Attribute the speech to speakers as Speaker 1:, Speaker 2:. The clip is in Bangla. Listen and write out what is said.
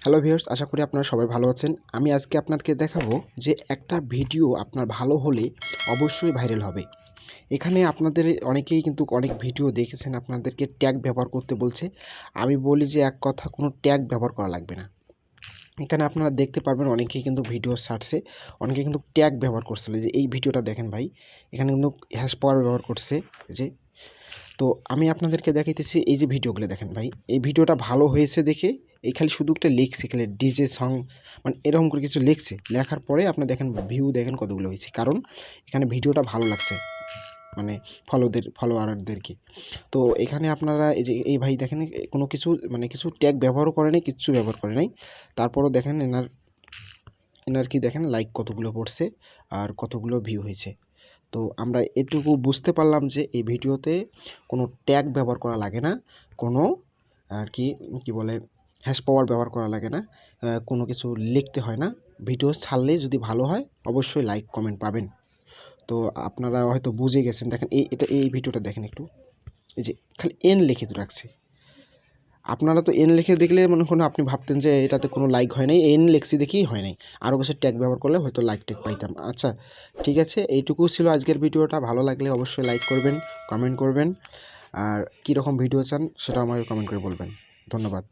Speaker 1: হ্যালো ভিউয়ার্স আশা করি আপনারা সবাই ভালো আছেন। আমি আজকে আপনাদেরকে দেখাবো যে একটা ভিডিও আপনার ভালো হলে অবশ্যই ভাইরাল হবে। এখানে আপনাদের অনেকেই কিন্তু অনেক ভিডিও দেখেছেন, আপনাদেরকে ট্যাগ ব্যবহার করতে বলছে। আমি বলি যে এক কথা, কোনো ট্যাগ ব্যবহার করা লাগবে না। এখানে আপনারা দেখতে পারবেন অনেকেই কিন্তু ভিডিও সার্চে অনেকে কিন্তু ট্যাগ ব্যবহার করছিল যে এই ভিডিওটা দেখেন ভাই, এখানে কিন্তু হ্যাশ পাওয়ার ব্যবহার করছে যে। তো আমি আপনাদেরকে দেখাইতেছি এই যে ভিডিওগুলো দেখেন ভাই, এই ভিডিওটা ভালো হয়েছে দেখে এই খালি শুধু একটা লিখছে, খালি ডিজে সং মানে এরকম করে কিছু লিখছে। লেখার পরে আপনি দেখেন ভিউ দেখেন কতগুলো হয়েছে। কারণ এখানে ভিডিওটা ভালো লাগছে মানে ফলোদের ফলোয়ারদেরকে তো এখানে আপনারা এই যে, এই ভাই দেখেন কোনো কিছু মানে কিছু ট্যাগ ব্যবহারও করে নাই, কিচ্ছু ব্যবহার করে নাই। তারপরও দেখেন এনার এনার কি দেখেন লাইক কতগুলো পড়ছে আর কতগুলো ভিউ হয়েছে। তো আমরা এটুকু বুঝতে পারলাম যে এই ভিডিওতে কোনো ট্যাগ ব্যবহার করা লাগে না। কোনো আর কি কি বলে হ্যাশ পাওয়ার ব্যবহার করা লাগে না। কোনো কিছু লিখতে হয় না। ভিডিও ছাড়লে যদি ভালো হয়, অবশ্যই লাইক কমেন্ট পাবেন। তো আপনারা হয়তো বুঝে গেছেন। দেখেন, এই, এটা, এই ভিডিওটা দেখেন একটু। এই যে, খালি এন লিখে তো রাখছে। আপনারা তো এন লিখে দেখলে মনে কোনো আপনি ভাবতেন যে এটাতে কোনো লাইক হয় নাই। এন লেখছি দেখেই হয় নাই। আরও কিছু ট্যাগ ব্যবহার করলে হয়তো লাইক ট্যাগ পাইতাম। আচ্ছা ঠিক আছে এইটুকু ছিল আজকের ভিডিওটা ভালো লাগলে অবশ্যই লাইক করবেন কমেন্ট করবেন। আর কী রকম ভিডিও চান সেটা আমাকে কমেন্ট করে বলবেন। ধন্যবাদ।